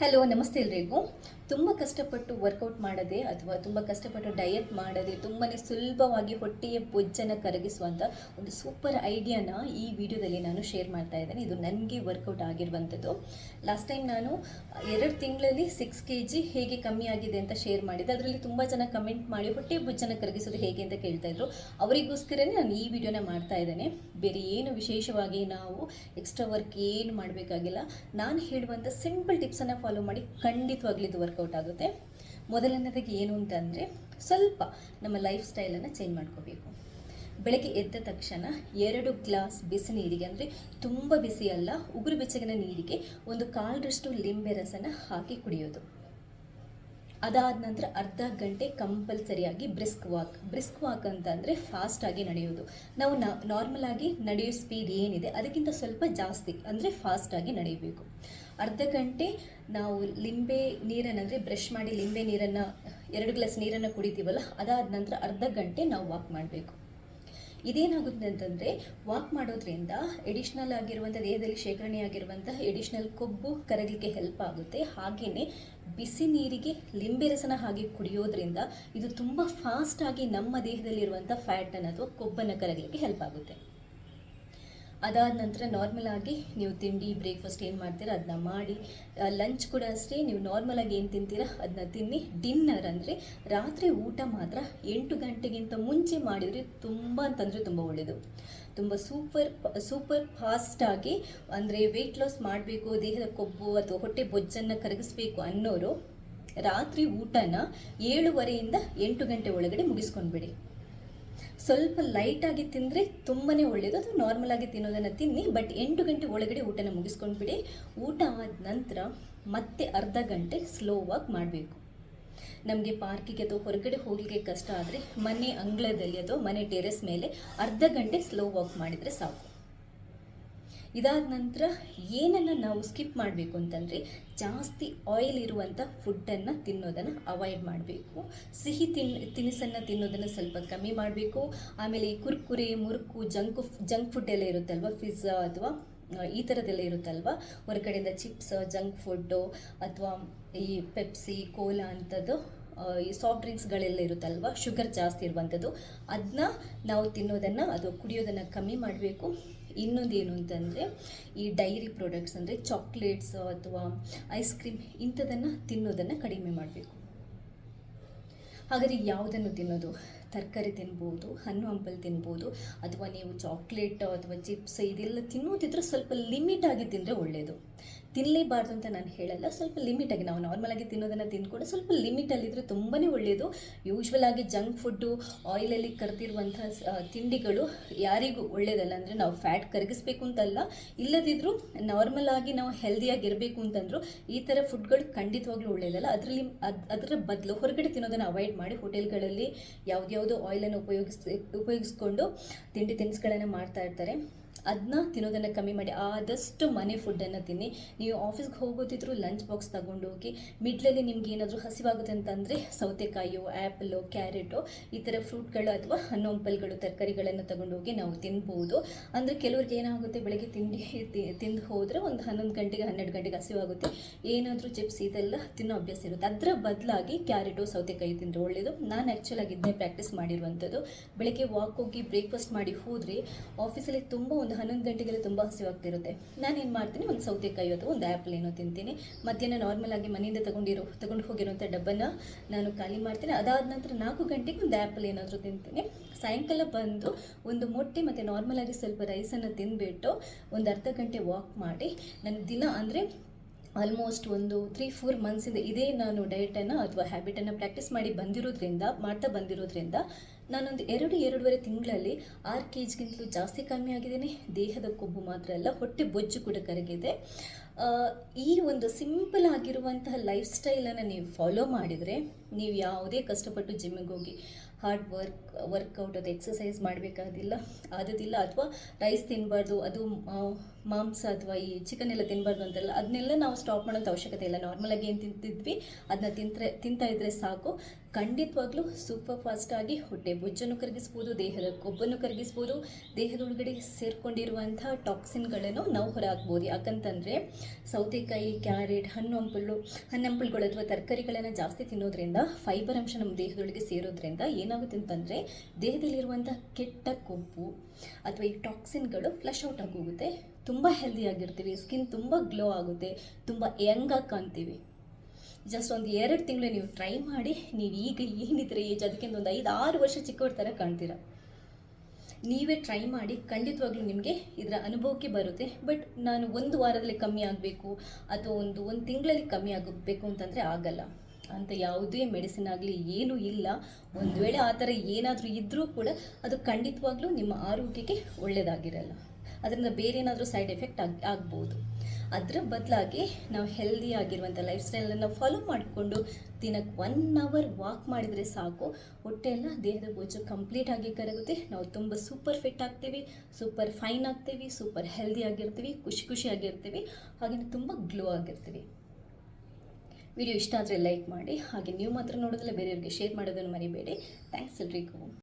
Hello ನಮಸ್ತೆ ಎಲ್ರಿಗೂ. ತುಂಬ ಕಷ್ಟಪಟ್ಟು ವರ್ಕೌಟ್ ಮಾಡದೆ ಅಥವಾ ತುಂಬ ಕಷ್ಟಪಟ್ಟು ಡಯಟ್ ಮಾಡದೆ ತುಂಬಾ ಸುಲಭವಾಗಿ ಹೊಟ್ಟೆಯ ಬೊಜ್ಜನ್ನು ಕರಗಿಸುವಂಥ ಒಂದು ಸೂಪರ್ ಐಡಿಯಾನ ಈ ವಿಡಿಯೋದಲ್ಲಿ ನಾನು ಶೇರ್ ಮಾಡ್ತಾ ಇದ್ದೇನೆ. ಇದು ನನಗೆ ವರ್ಕೌಟ್ ಆಗಿರುವಂಥದ್ದು ಲಾಸ್ಟ್ ಟೈಮ್ ನಾನು ಎರಡು ತಿಂಗಳಲ್ಲಿ ಸಿಕ್ಸ್ ಕೆ ಜಿ ಹೇಗೆ ಕಮ್ಮಿ ಆಗಿದೆ ಅಂತ ಶೇರ್ ಮಾಡಿದ್ದೆ. ಅದರಲ್ಲಿ ತುಂಬ ಜನ ಕಮೆಂಟ್ ಮಾಡಿ ಹೊಟ್ಟೆ ಬೊಜ್ಜನ್ನು ಕರಗಿಸೋದು ಹೇಗೆ ಅಂತ ಕೇಳ್ತಾ ಇದ್ರು. ಅವರಿಗೋಸ್ಕರನೇ ನಾನು ಈ ವಿಡಿಯೋನ ಮಾಡ್ತಾ ಇದ್ದೇನೆ. ಬೇರೆ ಏನು ವಿಶೇಷವಾಗಿ ನಾವು ಎಕ್ಸ್ಟ್ರಾ ವರ್ಕ್ ಏನು ಮಾಡಬೇಕಾಗಿಲ್ಲ. ನಾನು ಹೇಳುವಂಥ ಸಿಂಪಲ್ ಟಿಪ್ಸನ್ನು ಫಾಲೋ ಮಾಡಿ ಖಂಡಿತವಾಗ್ಲೂ ಇದು ವರ್ಕೌಟ್ ಆಗುತ್ತೆ. ಮೊದಲನೇದಾಗಿ ಏನು ಅಂತಂದರೆ ಸ್ವಲ್ಪ ನಮ್ಮ ಲೈಫ್ ಸ್ಟೈಲನ್ನು ಚೇಂಜ್ ಮಾಡ್ಕೋಬೇಕು. ಬೆಳಗ್ಗೆ ಎದ್ದ ತಕ್ಷಣ ಎರಡು ಗ್ಲಾಸ್ ಬಿಸಿ ನೀರಿಗೆ ಅಂದರೆ ತುಂಬ ಬಿಸಿ ಅಲ್ಲ, ಉಗುರು ಬೆಚ್ಚಗಿನ ನೀರಿಗೆ ಒಂದು ಕಾಲರಷ್ಟು ಲಿಂಬೆ ರಸನ ಹಾಕಿ ಕುಡಿಯೋದು. ಅದಾದ ನಂತರ ಅರ್ಧ ಗಂಟೆ ಕಂಪಲ್ಸರಿಯಾಗಿ ಬ್ರಿಸ್ಕ್ ವಾಕ್ ಬ್ರಿಸ್ಕ್ ವಾಕ್ ಅಂತ ಅಂದರೆ ಫಾಸ್ಟಾಗಿ ನಡೆಯೋದು. ನಾವು ನಾರ್ಮಲ್ ಆಗಿ ನಡೆಯೋ ಸ್ಪೀಡ್ ಏನಿದೆ, ಅದಕ್ಕಿಂತ ಸ್ವಲ್ಪ ಜಾಸ್ತಿ ಅಂದರೆ ಫಾಸ್ಟಾಗಿ ನಡೆಯಬೇಕು. ಅರ್ಧ ಗಂಟೆ ನಾವು ಲಿಂಬೆ ನೀರನ್ನು ಅಂದರೆ ಬ್ರಷ್ ಮಾಡಿ ಲಿಂಬೆ ನೀರನ್ನು, ಎರಡು ಗ್ಲಾಸ್ ನೀರನ್ನು ಕುಡಿತೀವಲ್ಲ, ಅದಾದ ನಂತರ ಅರ್ಧ ಗಂಟೆ ನಾವು ವಾಕ್ ಮಾಡಬೇಕು. ಇದೇನಾಗುತ್ತೆ ಅಂತಂದರೆ ವಾಕ್ ಮಾಡೋದ್ರಿಂದ ಎಡಿಷ್ನಲ್ ಆಗಿರುವಂಥ ದೇಹದಲ್ಲಿ ಶೇಖರಣೆ ಆಗಿರುವಂಥ ಎಡಿಷ್ನಲ್ ಕೊಬ್ಬು ಕರಗಲಿಕ್ಕೆ ಹೆಲ್ಪ್ ಆಗುತ್ತೆ. ಹಾಗೆಯೇ ಬಿಸಿ ನೀರಿಗೆ ಲಿಂಬೆ ರಸನ ಹಾಗೆ ಕುಡಿಯೋದ್ರಿಂದ ಇದು ತುಂಬ ಫಾಸ್ಟಾಗಿ ನಮ್ಮ ದೇಹದಲ್ಲಿರುವಂಥ ಫ್ಯಾಟನ್ನು ಅಥವಾ ಕೊಬ್ಬನ್ನು ಕರಗಲಿಕ್ಕೆ ಹೆಲ್ಪ್ ಆಗುತ್ತೆ. ಅದಾದ ನಂತರ ನಾರ್ಮಲ್ ಆಗಿ ನೀವು ತಿಂಡಿ ಬ್ರೇಕ್ಫಾಸ್ಟ್ ಏನು ಮಾಡ್ತೀರಾ ಅದನ್ನ ಮಾಡಿ ಲಂಚ್ ಕೂಡ ಅಷ್ಟೇ, ನೀವು ನಾರ್ಮಲ್ ಆಗಿ ಏನು ತಿಂತೀರಾ ಅದನ್ನ ತಿನ್ನಿ. ಡಿನ್ನರ್ ಅಂದರೆ ರಾತ್ರಿ ಊಟ ಮಾತ್ರ ಎಂಟು ಗಂಟೆಗಿಂತ ಮುಂಚೆ ಮಾಡಿದರೆ ತುಂಬ ಅಂತಂದರೆ ತುಂಬ ಒಳ್ಳೆಯದು ತುಂಬ ಸೂಪರ್ ಸೂಪರ್ ಫಾಸ್ಟಾಗಿ ಅಂದರೆ ವೆಯ್ಟ್ ಲಾಸ್ ಮಾಡಬೇಕು, ದೇಹದ ಕೊಬ್ಬು ಅಥವಾ ಹೊಟ್ಟೆ ಬೊಜ್ಜನ್ನು ಕರಗಿಸ್ಬೇಕು ಅನ್ನೋರು ರಾತ್ರಿ ಊಟನ ಏಳುವರೆಯಿಂದ ಎಂಟು ಗಂಟೆ ಒಳಗಡೆ ಮುಗಿಸ್ಕೊಂಡ್ಬಿಡಿ. ಸ್ವಲ್ಪ ಲೈಟಾಗಿ ತಿಂದರೆ ತುಂಬಾ ಒಳ್ಳೆಯದು ಅದು ನಾರ್ಮಲಾಗಿ ತಿನ್ನೋದನ್ನು ತಿನ್ನಿ ಬಟ್ ಎಂಟು ಗಂಟೆ ಒಳಗಡೆ ಊಟನ ಮುಗಿಸ್ಕೊಂಡ್ಬಿಡಿ. ಊಟ ಆದ ನಂತರ ಮತ್ತೆ ಅರ್ಧ ಗಂಟೆ ಸ್ಲೋ ವಾಕ್ ಮಾಡಬೇಕು. ನಮಗೆ ಪಾರ್ಕಿಗೆ ಅಥವಾ ಹೊರಗಡೆ ಹೋಗಲಿಕ್ಕೆ ಕಷ್ಟ ಆದರೆ ಮನೆ ಅಂಗಳದಲ್ಲಿ ಅಥವಾ ಮನೆ ಟೆರೆಸ್ ಮೇಲೆ ಅರ್ಧ ಗಂಟೆ ಸ್ಲೋ ವಾಕ್ ಮಾಡಿದರೆ ಸಾಕು. ಇದಾದ ನಂತರ ಏನನ್ನು ನಾವು ಸ್ಕಿಪ್ ಮಾಡಬೇಕು ಅಂತಂದರೆ ಜಾಸ್ತಿ ಆಯಿಲ್ ಇರುವಂಥ ಫುಡ್ಡನ್ನು ತಿನ್ನೋದನ್ನು ಅವಾಯ್ಡ್ ಮಾಡಬೇಕು. ಸಿಹಿ ತಿನ್, ತಿನಿಸನ್ನು ತಿನ್ನೋದನ್ನು ಸ್ವಲ್ಪ ಕಮ್ಮಿ ಮಾಡಬೇಕು. ಆಮೇಲೆ ಈ ಕುರ್ಕುರೆ, ಮುರುಕು ಜಂಕ್ ಜಂಕ್ ಫುಡ್ ಎಲ್ಲ ಇರುತ್ತಲ್ವ? ಪಿಜ್ಜಾ ಅಥವಾ ಈ ಥರದ್ದೆಲ್ಲ ಇರುತ್ತಲ್ವ? ಹೊರಗಡೆಯಿಂದ ಚಿಪ್ಸ್ ಜಂಕ್ ಫುಡ್ಡು ಅಥವಾ ಈ ಪೆಪ್ಸಿ ಕೋಲಾ ಅಂಥದ್ದು ಈ ಸಾಫ್ಟ್ ಡ್ರಿಂಕ್ಸ್ಗಳೆಲ್ಲ ಇರುತ್ತಲ್ವ? ಶುಗರ್ ಜಾಸ್ತಿ ಇರುವಂಥದ್ದು ಅದನ್ನ ನಾವು ತಿನ್ನೋದನ್ನು, ಅದು ಕುಡಿಯೋದನ್ನು ಕಮ್ಮಿ ಮಾಡಬೇಕು. ಇನ್ನೊಂದು ಏನು ಅಂತಂದರೆ ಈ ಡೈರಿ ಪ್ರಾಡಕ್ಟ್ಸ್ ಅಂದರೆ ಚಾಕ್ಲೇಟ್ಸ್ ಅಥವಾ ಐಸ್ ಕ್ರೀಮ್ ಇಂಥದನ್ನು ತಿನ್ನೋದನ್ನು ಕಡಿಮೆ ಮಾಡಬೇಕು. ಹಾಗಾದರೆ ಯಾವುದನ್ನು ತಿನ್ನೋದು? ತರಕಾರಿ ತಿನ್ಬೋದು, ಹಣ್ಣು ಹಂಪಲು ತಿನ್ಬೋದು, ಅಥವಾ ನೀವು ಚಾಕ್ಲೇಟ್ ಅಥವಾ ಚಿಪ್ಸ್ ಇದೆಲ್ಲ ತಿನ್ನೋದಿದ್ರೆ ಸ್ವಲ್ಪ ಲಿಮಿಟಾಗಿ ತಿಂದರೆ ಒಳ್ಳೆಯದು ತಿನ್ನಲೇಬಾರ್ದು ಅಂತ ನಾನು ಹೇಳಲ್ಲ. ಸ್ವಲ್ಪ ಲಿಮಿಟಾಗಿ ನಾವು ನಾರ್ಮಲಾಗಿ ತಿನ್ನೋದನ್ನು ತಿಂದ್ಕೊಂಡು ಸ್ವಲ್ಪ ಲಿಮಿಟಲ್ಲಿದ್ದರೆ ತುಂಬಾ ಒಳ್ಳೆಯದು ಯೂಶ್ವಲ್ ಆಗಿ ಜಂಕ್ ಫುಡ್ಡು ಆಯಿಲಲ್ಲಿ ಕರೆದಿರುವಂಥ ತಿಂಡಿಗಳು ಯಾರಿಗೂ ಒಳ್ಳೆಯದಲ್ಲ ಅಂದರೆ ನಾವು ಫ್ಯಾಟ್ ಕರಗಿಸ್ಬೇಕು ಅಂತಲ್ಲ. ಇಲ್ಲದಿದ್ದರೂ ನಾರ್ಮಲ್ ಆಗಿ ನಾವು ಹೆಲ್ದಿಯಾಗಿರಬೇಕು ಅಂತಂದರೂ ಈ ಥರ ಫುಡ್ಗಳು ಖಂಡಿತವಾಗ್ಲೂ ಒಳ್ಳೆಯದಲ್ಲ ಅದರಲ್ಲಿ ಅದು, ಅದರ ಬದಲು ಹೊರಗಡೆ ತಿನ್ನೋದನ್ನು ಅವಾಯ್ಡ್ ಮಾಡಿ ಹೋಟೆಲ್ಗಳಲ್ಲಿ ಯಾವುದ್ಯಾವುದೋ ಆಯಿಲನ್ನು ಉಪಯೋಗಿಸ್, ಉಪಯೋಗಿಸ್ಕೊಂಡು ತಿಂಡಿ ತಿನಿಸುಗಳನ್ನು ಮಾಡ್ತಾ ಇರ್ತಾರೆ. ಅದನ್ನ ತಿನ್ನೋದನ್ನು ಕಮ್ಮಿ ಮಾಡಿ, ಆದಷ್ಟು ಮನೆ ಫುಡ್ಡನ್ನು ತಿನ್ನಿ. ನೀವು ಆಫೀಸ್ಗೆ ಹೋಗೋದಿದ್ರು ಲಂಚ್ ಬಾಕ್ಸ್ ತಗೊಂಡೋಗಿ, ಮಿಡ್ಲಲ್ಲಿ ನಿಮ್ಗೆ ಏನಾದರೂ ಹಸಿವಾಗುತ್ತೆ ಅಂತಂದರೆ ಸೌತೆಕಾಯಿಯೋ ಆ್ಯಪಲ್ಲೋ ಕ್ಯಾರೆಟು, ಈ ಥರ ಫ್ರೂಟ್ಗಳು ಅಥವಾ ಹಣ್ಣು ಹಂಪಲ್ಗಳು, ತರಕಾರಿಗಳನ್ನು ತಗೊಂಡೋಗಿ ನಾವು ತಿನ್ಬೋದು. ಅಂದರೆ ಕೆಲವ್ರಿಗೆ ಏನಾಗುತ್ತೆ, ಬೆಳಗ್ಗೆ ತಿಂಡಿ ತಿಂದು ಹೋದರೆ ಒಂದು ಹನ್ನೊಂದು ಗಂಟೆಗೆ, ಹನ್ನೆರಡು ಗಂಟೆಗೆ ಹಸಿವಾಗುತ್ತೆ. ಏನಾದರೂ ಚಿಪ್ಸ್ ಇದೆಲ್ಲ ತಿನ್ನೋ ಅಭ್ಯಾಸ ಇರುತ್ತೆ. ಅದರ ಬದಲಾಗಿ ಕ್ಯಾರೆಟು, ಸೌತೆಕಾಯಿ ತಿಂದರೆ ಒಳ್ಳೆಯದು ನಾನು ಆ್ಯಕ್ಚುಲಾಗಿ ಇದನ್ನೇ ಪ್ರಾಕ್ಟೀಸ್ ಮಾಡಿರುವಂಥದ್ದು. ಬೆಳಗ್ಗೆ ವಾಕ್ ಹೋಗಿ ಬ್ರೇಕ್ಫಾಸ್ಟ್ ಮಾಡಿ ಹೋದರೆ ಆಫೀಸಲ್ಲಿ ತುಂಬ ಒಂದು ಹನ್ನೊಂದು ಗಂಟೆಗೆಲ್ಲ ತುಂಬ ಹಸಿವಾಗ್ತಿರುತ್ತೆ. ಏನು ಮಾಡ್ತೀನಿ, ಒಂದು ಸೌತೆಕಾಯಿ ಅಥವಾ ಒಂದು ಆ್ಯಪಲ್ ಏನೋ ತಿಂತೀನಿ. ಮಧ್ಯಾಹ್ನ ನಾರ್ಮಲ್ ಆಗಿ ಮನೆಯಿಂದ ತಗೊಂಡಿರೋ, ತಗೊಂಡು ಹೋಗಿರೋಂಥ ಡಬ್ಬನ್ನು ನಾನು ಖಾಲಿ ಮಾಡ್ತೀನಿ. ಅದಾದ ನಂತರ ನಾಲ್ಕು ಗಂಟೆಗೆ ಒಂದು ಆ್ಯಪಲ್ ಏನಾದರೂ ತಿಂತೀನಿ. ಸಾಯಂಕಾಲ ಬಂದು ಒಂದು ಮೊಟ್ಟೆ ಮತ್ತು ನಾರ್ಮಲ್ ಆಗಿ ಸ್ವಲ್ಪ ರೈಸನ್ನು ತಿಂದುಬಿಟ್ಟು ಒಂದು ಅರ್ಧ ಗಂಟೆ ವಾಕ್ ಮಾಡಿ ನನ್ನ ದಿನ ಅಂದರೆ ಆಲ್ಮೋಸ್ಟ್ ಒಂದು ತ್ರೀ ಫೋರ್ ಮಂತ್ಸಿಂದ ಇದೇ ನಾನು ಡಯಟನ್ನು ಅಥವಾ ಹ್ಯಾಬಿಟನ್ನು ಪ್ರಾಕ್ಟೀಸ್ ಮಾಡಿ ಬಂದಿರೋದ್ರಿಂದ, ಮಾಡ್ತಾ ಬಂದಿರೋದ್ರಿಂದ ನಾನೊಂದು ಎರಡು ಎರಡೂವರೆ ತಿಂಗಳಲ್ಲಿ ಆರು ಕೆ ಜಿಗಿಂತಲೂ ಜಾಸ್ತಿ ಕಮ್ಮಿ ಆಗಿದ್ದೀನಿ. ದೇಹದ ಕೊಬ್ಬು ಮಾತ್ರ ಅಲ್ಲ, ಹೊಟ್ಟೆ ಬೊಜ್ಜು ಕೂಡ ಕರಗಿದೆ. ಈ ಒಂದು ಸಿಂಪಲ್ ಆಗಿರುವಂತಹ ಲೈಫ್ ಸ್ಟೈಲನ್ನು ನೀವು ಫಾಲೋ ಮಾಡಿದರೆ ನೀವು ಯಾವುದೇ ಕಷ್ಟಪಟ್ಟು ಜಿಮ್ಮಿಗೆ ಹೋಗಿ ಹಾರ್ಡ್ ವರ್ಕ್ ವರ್ಕೌಟ್ ಅದು ಎಕ್ಸಸೈಸ್ ಮಾಡಬೇಕಾದಿಲ್ಲ ಆದದಿಲ್ಲ ಅಥವಾ ರೈಸ್ ತಿನ್ನಬಾರ್ದು ಅದು ಮಾಂಸ ಅಥವಾ ಈ ಚಿಕನ್ ಎಲ್ಲ ತಿನ್ನಬಾರ್ದು ಅಂತೆಲ್ಲ ಅದನ್ನೆಲ್ಲ ನಾವು ಸ್ಟಾಪ್ ಮಾಡೋಂಥ ಅವಶ್ಯಕತೆ ಇಲ್ಲ. ನಾರ್ಮಲಾಗಿ ಏನು ತಿಂತಿದ್ವಿ ಅದನ್ನ ತಿಂತರೆ, ತಿಂತಾ ಇದ್ದರೆ ಸಾಕು. ಖಂಡಿತವಾಗ್ಲೂ ಸೂಪರ್ ಫಾಸ್ಟಾಗಿ ಹೊಟ್ಟೆ ಬೊಜ್ಜನ್ನು ಕರಗಿಸ್ಬೋದು, ದೇಹದ ಕೊಬ್ಬನ್ನು ಕರಗಿಸ್ಬೋದು, ದೇಹದೊಳಗಡೆ ಸೇರ್ಕೊಂಡಿರುವಂಥ ಟಾಕ್ಸಿನ್ಗಳನ್ನು ನಾವು ಹೊರಹಾಕ್ಬೋದು. ಯಾಕಂತಂದರೆ ಸೌತೆಕಾಯಿ, ಕ್ಯಾರೆಟ್, ಹಣ್ಣು ಹಂಪಲು ಹಣ್ಣಂಪಲುಗಳು ಅಥವಾ ತರಕಾರಿಗಳನ್ನು ಜಾಸ್ತಿ ತಿನ್ನೋದ್ರಿಂದ ಫೈಬರ್ ಅಂಶ ನಮ್ಮ ದೇಹದೊಳಗೆ ಸೇರೋದ್ರಿಂದ ಏನಾಗುತ್ತೆ ಅಂತಂದರೆ ದೇಹದಲ್ಲಿರುವಂಥ ಕೆಟ್ಟ ಕೊಬ್ಬು ಅಥವಾ ಈ ಟಾಕ್ಸಿನ್ಗಳು ಫ್ಲಶ್ ಔಟ್ ಆಗೋಗುತ್ತೆ. ತುಂಬ ಹೆಲ್ದಿಯಾಗಿರ್ತೀವಿ ಸ್ಕಿನ್ ತುಂಬ ಗ್ಲೋ ಆಗುತ್ತೆ, ತುಂಬ ಯಂಗಾಗಿ ಕಾಣ್ತೀವಿ. ಜಸ್ಟ್ ಒಂದು ಎರಡು ತಿಂಗಳು ನೀವು ಟ್ರೈ ಮಾಡಿ ನೀವು ಈಗ ಏನಿದ್ರೆ ಏಜ್ ಅದಕ್ಕಿಂತ ಒಂದು ಐದು ಆರು ವರ್ಷ ಚಿಕ್ಕವ್ರ ಥರ ಕಾಣ್ತೀರ. ನೀವೇ ಟ್ರೈ ಮಾಡಿ ಖಂಡಿತವಾಗ್ಲೂ ನಿಮಗೆ ಇದರ ಅನುಭವಕ್ಕೆ ಬರುತ್ತೆ. ಬಟ್ ನಾನು ಒಂದು ವಾರದಲ್ಲಿ ಕಮ್ಮಿ ಆಗಬೇಕು ಅಥವಾ ಒಂದು ಒಂದು ತಿಂಗಳಲ್ಲಿ ಕಮ್ಮಿ ಆಗಬೇಕು ಅಂತಂದರೆ ಆಗಲ್ಲ. ಅಂತ ಯಾವುದೇ ಮೆಡಿಸಿನ್ ಆಗಲಿ ಏನೂ ಇಲ್ಲ. ಒಂದು ವೇಳೆ ಆ ಥರ ಏನಾದರೂ ಇದ್ದರೂ ಕೂಡ ಅದು ಖಂಡಿತವಾಗ್ಲೂ ನಿಮ್ಮ ಆರೋಗ್ಯಕ್ಕೆ ಒಳ್ಳೆಯದಾಗಿರಲ್ಲ ಅದರಿಂದ ಬೇರೆ ಏನಾದರೂ ಸೈಡ್ ಎಫೆಕ್ಟ್ ಆಗಿ, ಆಗ್ಬೋದು. ಅದರ ಬದಲಾಗಿ ನಾವು ಹೆಲ್ದಿ ಆಗಿರುವಂಥ ಲೈಫ್ ಸ್ಟೈಲನ್ನು ಫಾಲೋ ಮಾಡಿಕೊಂಡು ದಿನಕ್ಕೆ ಒನ್ ಅವರ್ ವಾಕ್ ಮಾಡಿದರೆ ಸಾಕು. ಹೊಟ್ಟೆಯೆಲ್ಲ ದೇಹದ ಬೋಜು ಕಂಪ್ಲೀಟ್ ಆಗಿ ಕರಗುತ್ತೆ. ನಾವು ತುಂಬ ಸೂಪರ್ ಫಿಟ್ ಆಗ್ತೀವಿ ಸೂಪರ್ ಫೈನ್ ಆಗ್ತೀವಿ ಸೂಪರ್ ಹೆಲ್ದಿ ಆಗಿರ್ತೀವಿ, ಖುಷಿ ಖುಷಿಯಾಗಿರ್ತೀವಿ ಹಾಗೆಯೇ ತುಂಬ ಗ್ಲೋ ಆಗಿರ್ತೀವಿ. ವಿಡಿಯೋ ಇಷ್ಟ ಆದರೆ ಲೈಕ್ ಮಾಡಿ, ಹಾಗೆ ನೀವು ಮಾತ್ರ ನೋಡೋದಿಲ್ಲ ಬೇರೆಯವ್ರಿಗೆ ಶೇರ್ ಮಾಡೋದನ್ನು ಮರಿಬೇಡಿ. ಥ್ಯಾಂಕ್ಸ್ ಎಲ್ರಿಗೂ.